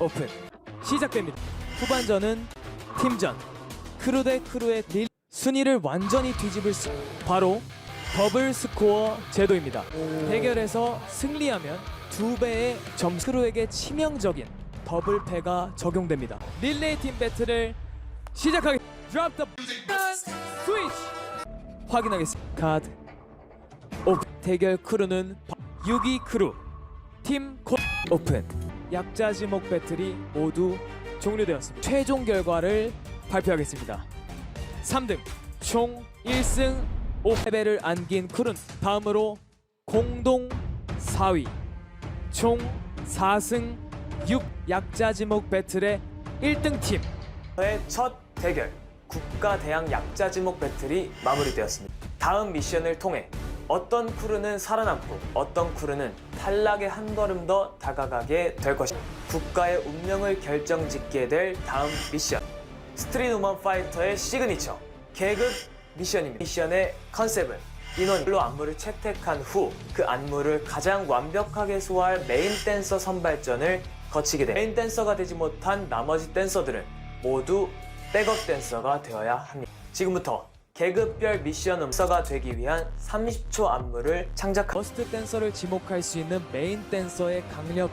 오픈 시작됩니다. 후반전은 팀전 크루 대 크루의 릴 순위를 완전히 뒤집을 수 바로 더블 스코어 제도입니다. 대결에서 승리하면 두 배의 점 크루에게 치명적인 더블 패가 적용됩니다. 릴레이 팀 배틀을 시작하겠. Drop the switch. 확인하겠습니다. 카드 오픈 대결 크루는 6위 크루 팀 코 오픈 약자 지목 배틀이 모두 종료되었습니다. 최종 결과를 발표하겠습니다. 3등 총 1승 5패배를 안긴 크루는 다음으로 공동 4위 총 4승 6 약자 지목 배틀의 1등 팀 저의 첫 대결 국가 대항 약자 지목 배틀이 마무리되었습니다. 다음 미션을 통해 어떤 크루는 살아남고 어떤 크루는 탈락에 한 걸음 더 다가가게 될 것입니다. 국가의 운명을 결정짓게 될 다음 미션 스트릿 우먼 파이터의 시그니처 계급 미션입니다. 미션의 컨셉은 인원별로 안무를 채택한 후 그 안무를 가장 완벽하게 소화할 메인 댄서 선발전을 거치게 됩니다. 메인 댄서가 되지 못한 나머지 댄서들은 모두 백업 댄서가 되어야 합니다. 지금부터 계급별 미션 음서가 되기 위한 30초 안무를 창작 버스트 댄서를 지목할 수 있는 메인 댄서의 강력